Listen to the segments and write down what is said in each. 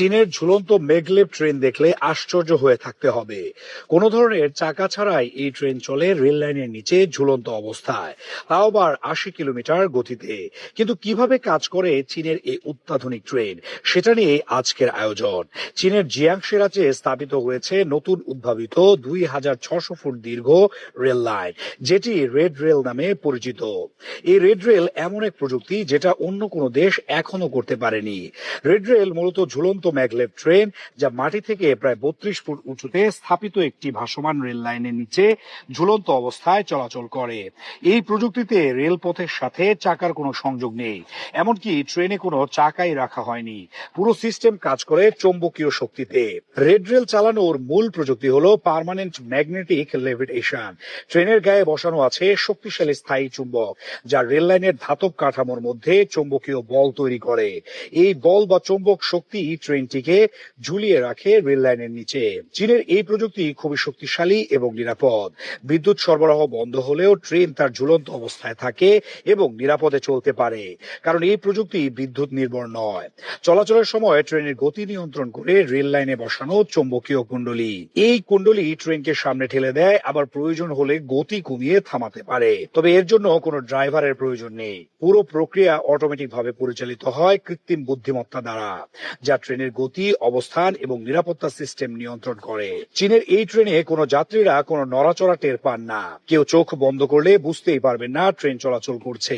চীনের ঝুলন্ত মেঘলেপ ট্রেন দেখলে আশ্চর্য হয়ে থাকতে হবে। কোনো ধরনের চাকা ছাড়াই এই ট্রেন চলে রেল লাইনের নিচে ঝুলন্ত অবস্থায়। তাও আবার আশি কিলোমিটার গতিতে। কিন্তু কীভাবে কাজ করে চীনের এই অত্যাধুনিক ট্রেন? সেটা নিয়ে আজকের আয়োজন। চীনের জিয়াংশে রাজ্যে স্থাপিত হয়েছে নতুন উদ্ভাবিত দুই হাজার ছশো ফুট দীর্ঘ রেল লাইন, যেটি রেড রেল নামে পরিচিত। এই রেড রেল এমন এক প্রযুক্তি যেটা অন্য কোনো দেশ এখনও করতে পারেনি। রেড রেল মূলত ঝুলন্ত ম্যাগলেভ ট্রেন, যা মাটি থেকে প্রায় বত্রিশ ফুট উঁচুতে স্থাপিত একটি ভাসমান রেল লাইনের নিচে ঝুলন্ত অবস্থায় চলাচল করে। এই প্রযুক্তিতে রেলপথের সাথে চাকার কোনো সংযোগ নেই। এমনকি ট্রেনে কোনো চাকাই রাখা হয়নি। পুরো সিস্টেম কাজ করে চৌম্বকীয় শক্তিতে। রেড রেল চালানোর মূল প্রযুক্তি হলো পার্মানেন্ট ম্যাগনেটিক লেভিটেশন। ট্রেনের গায়ে বসানো আছে শক্তিশালী স্থায়ী চুম্বক, যা রেল লাইনের ধাতব কাঠামোর মধ্যে চৌম্বকীয় বল তৈরি করে। এই বল বা চৌম্বক শক্তি ট্রেনটিকে ঝুলিয়ে রাখে রেল লাইনের নিচে। চীনের এই প্রযুক্তি খুবই শক্তিশালী এবং নিরাপদ। বিদ্যুৎ সরবরাহ বন্ধ হলেও ট্রেন তার ঝুলন্ত অবস্থায় থাকে এবং নিরাপদে চলতে পারে। কারণ এই প্রযুক্তি বিদ্যুৎ নির্ভর নয়। চলাচলের সময় ট্রেনের গতি নিয়ন্ত্রণ করে রেল লাইনে বসানো চৌম্বকীয় কুণ্ডলী। এই কুণ্ডলী ট্রেনকে সামনে ঠেলে দেয়, আবার প্রয়োজন হলে গতি কমিয়ে থামাতে পারে। তবে এর জন্য কোনো ড্রাইভারের প্রয়োজন নেই। পুরো প্রক্রিয়া অটোমেটিক ভাবে পরিচালিত হয় কৃত্রিম বুদ্ধিমত্তা দ্বারা, যা ট্রেনের গতি, অবস্থান এবং নিরাপত্তা সিস্টেম নিয়ন্ত্রণ করে। চীনের এই ট্রেনে কোনো যাত্রীরা কোনো নড়াচড়া টের পান না। কেউ চোখ বন্ধ করলে বুঝতেই পারবেন না ট্রেন চলাচল করছে।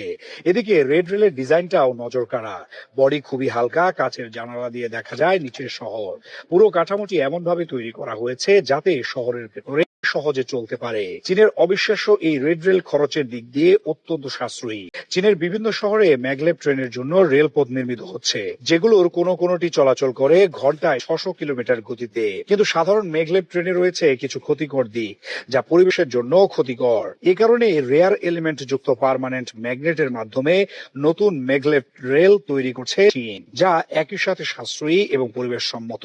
এদিকে রেড রেলের ডিজাইনটাও নজর কাড়া বডি খুবই হালকা কাছের জানালা দিয়ে দেখা যায় নিচের শহর। পুরো কাঠামোটি এমন ভাবে তৈরি করা হয়েছে যাতে শহরের ভেতরে সহজে চলতে পারে। চীনের অবিশ্বাস্য এই রেড রেল খরচের দিক দিয়ে অত্যন্ত সাশ্রয়ী। চীনের বিভিন্ন শহরে ম্যাগলেভ ট্রেনের জন্য রেলপথ নির্মিত হচ্ছে, যেগুলোর কোনো কোনোটি চলাচল করে ঘন্টায় ছশো কিলোমিটার গতিতে। কিন্তু সাধারণ মেঘলেভ ট্রেনে রয়েছে কিছু ক্ষতিকর দিক, যা পরিবেশের জন্য ক্ষতিকর। এ কারণে রেয়ার এলিমেন্ট যুক্ত পার্মানেন্ট ম্যাগনেটের মাধ্যমে নতুন মেঘলেভ রেল তৈরি করছে চীন, যা একই সাথে সাশ্রয়ী এবং পরিবেশ সম্মত